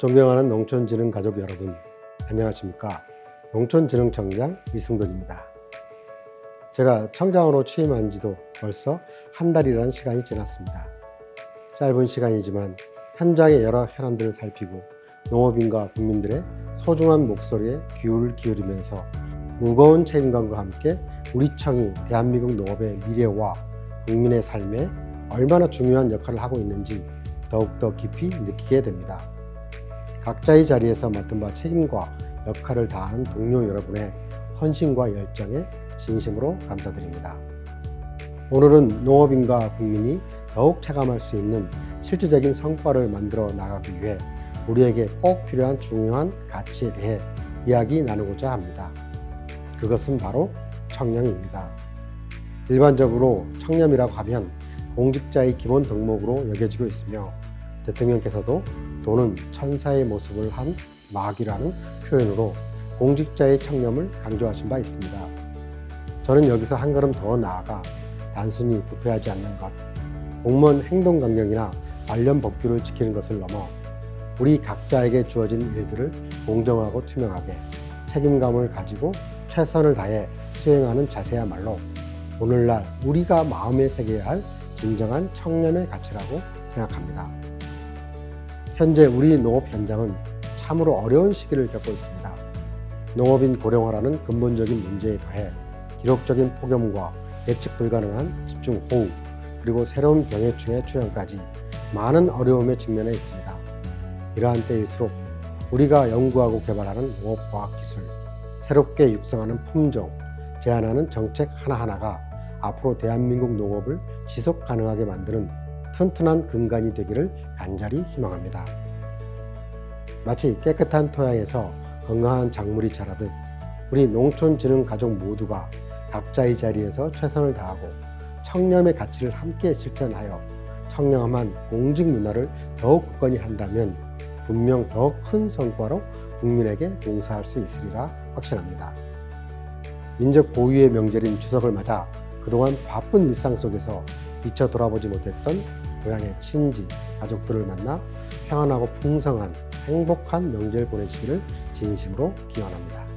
존경하는 농촌진흥 가족 여러분, 안녕하십니까? 농촌진흥청장 이승돈입니다. 제가 청장으로 취임한 지도 벌써 한 달이라는 시간이 지났습니다. 짧은 시간이지만 현장의 여러 현안들을 살피고 농업인과 국민들의 소중한 목소리에 귀를 기울이면서 무거운 책임감과 함께 우리 청이 대한민국 농업의 미래와 국민의 삶에 얼마나 중요한 역할을 하고 있는지 더욱더 깊이 느끼게 됩니다. 각자의 자리에서 맡은 바 책임과 역할을 다하는 동료 여러분의 헌신과 열정에 진심으로 감사드립니다. 오늘은 농업인과 국민이 더욱 체감할 수 있는 실질적인 성과를 만들어 나가기 위해 우리에게 꼭 필요한 중요한 가치에 대해 이야기 나누고자 합니다. 그것은 바로 청렴입니다. 일반적으로 청렴이라고 하면 공직자의 기본 덕목으로 여겨지고 있으며 대통령께서도 돈은 천사의 모습을 한 마귀라는 표현으로 공직자의 청렴을 강조하신 바 있습니다. 저는 여기서 한 걸음 더 나아가 단순히 부패하지 않는 것, 공무원 행동 강령이나 관련 법규를 지키는 것을 넘어 우리 각자에게 주어진 일들을 공정하고 투명하게 책임감을 가지고 최선을 다해 수행하는 자세야말로 오늘날 우리가 마음에 새겨야 할 진정한 청렴의 가치라고 생각합니다. 현재 우리 농업 현장은 참으로 어려운 시기를 겪고 있습니다. 농업인 고령화라는 근본적인 문제에 더해 기록적인 폭염과 예측 불가능한 집중 호우 그리고 새로운 병해충의 출현까지 많은 어려움에 직면해 있습니다. 이러한 때일수록 우리가 연구하고 개발하는 농업과학 기술, 새롭게 육성하는 품종, 제안하는 정책 하나하나가 앞으로 대한민국 농업을 지속 가능하게 만드는 튼튼한 근간이 되기를 간절히 희망합니다. 마치 깨끗한 토양에서 건강한 작물이 자라듯 우리 농촌진흥 가족 모두가 각자의 자리에서 최선을 다하고 청렴의 가치를 함께 실천하여 청렴한 공직 문화를 더욱 굳건히 한다면 분명 더 큰 성과로 국민에게 봉사할 수 있으리라 확신합니다. 민족 고유의 명절인 추석을 맞아 그동안 바쁜 일상 속에서 미처 돌아보지 못했던 고향의 친지, 가족들을 만나 평안하고 풍성한 행복한 명절 보내시기를 진심으로 기원합니다.